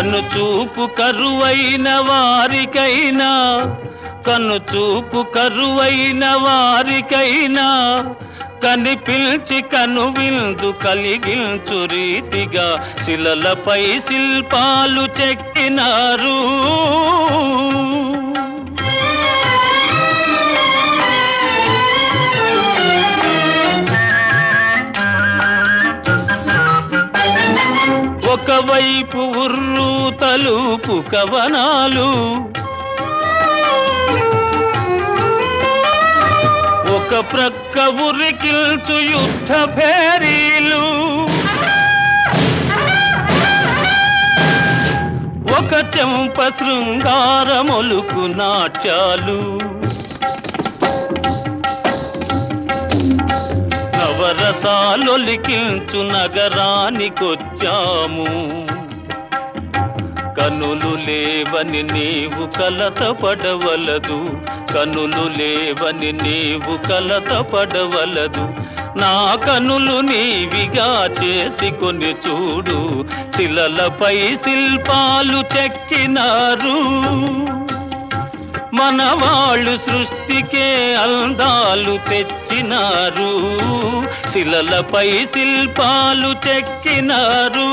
కన్ను చూపు కరువైన వారికైనా కనుచూపు కరువైన వారికైనా కనిపిల్చి కను విందు కలిగించు రీతిగా శిలలపై శిల్పాలు చెక్కినారు. వైపు ఉర్రు తలుపు కవనాలు. ఒక ప్రక్క ఉరికిల్చు యుద్ధ భేరీలు. ఒక చెంప శృంగారములుకు నాట్యాలు. నవరసాలొలికించు నగరానికొచ్చాము. కనులు లేవని నీవు కలత పడవలదు. కనులు లేవని నీవు కలత పడవలదు. నా కనులు నీవిగా చేసుకొని చూడు శిలలపై శిల్పాలు చెక్కినారు. మన వాళ్ళు సృష్టికే అందాలు తెచ్చినారు శిలలపై శిల్పాలు చెక్కినారు.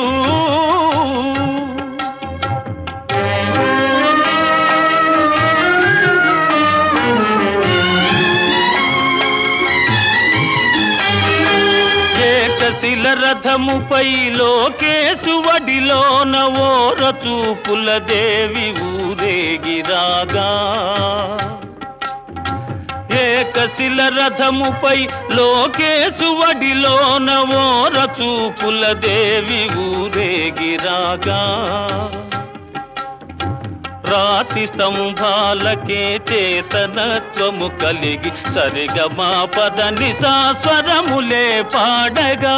ఏకశిల రథముపై లోకేశువడిలోన ఓర చూపుల దేవి ఊరేగిరాగా ఏకశిల రథముపై లోకేశువడిలోన ఓర చూపుల దేవి ఊరేగిరాగా రాతి స్తంభాలకే చేతనత్వము కలిగి సరిగమా పదని సాస్వరములే పాడగా.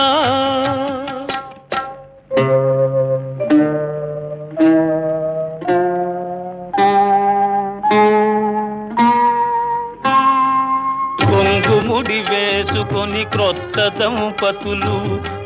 కొంగుముడి వేసుకొని క్రొత్త దంపతులు